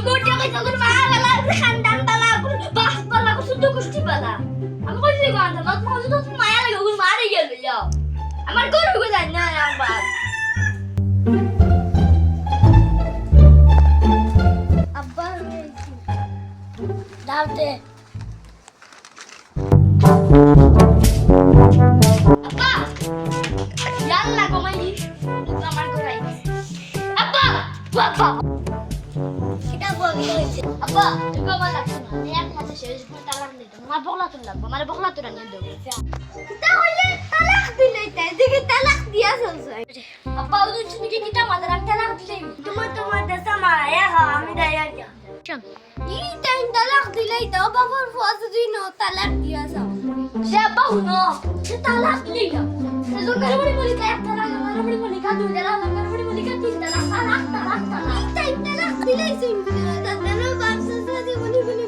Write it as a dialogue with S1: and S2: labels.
S1: তুমি ওটা কইছো কোন মা বালা খানদান বালা কোন বাস বালা কোন শুদ্ধ কুষ্টি বালা আমি কইছি গান দাও মত মজুদ তুমি মায়া লাগে কোন মারে গেল যাও আমার গরু গো জান না আমার
S2: আব্বা
S1: দাও দে Yalla, come on, you. I'm going to go right. Abba! Papa!
S2: সেটা বলি হয়েছে?
S1: আব্বা তুই গোমা লাগছো না। আমি এক মাসে শেষ করে তালাক দিতে আমার বগলা তুল লাগবে আমার বগলা তুলা নিয়ে দেবো।
S2: তাহলে তালাক দিলে তাই দেখে তালাক দিয়া চলছে
S1: আব্বা ওদের জন্য কি কিটা মাদার আমি তালাক দিলে? তোমার তোমার দেশা মারা হ্যাঁ আমি দাইয়া দিয়া
S2: ই টাইম তালাক দিলেই তো বাবার ফাস দিন তালাক দিয়া যাও।
S1: সে আব্বা হুনো সে তালাক দিলেই না সেজন গড়বড়ি বলি কা এক তালাক গড়বড়ি বলি কা দুই তালাক গড়বড়ি বলি কা তিন তালাক তালাক তালাক তালাক।
S2: তালাক দিলেই শুন তাহলে বাপসা সাথে বলি বলি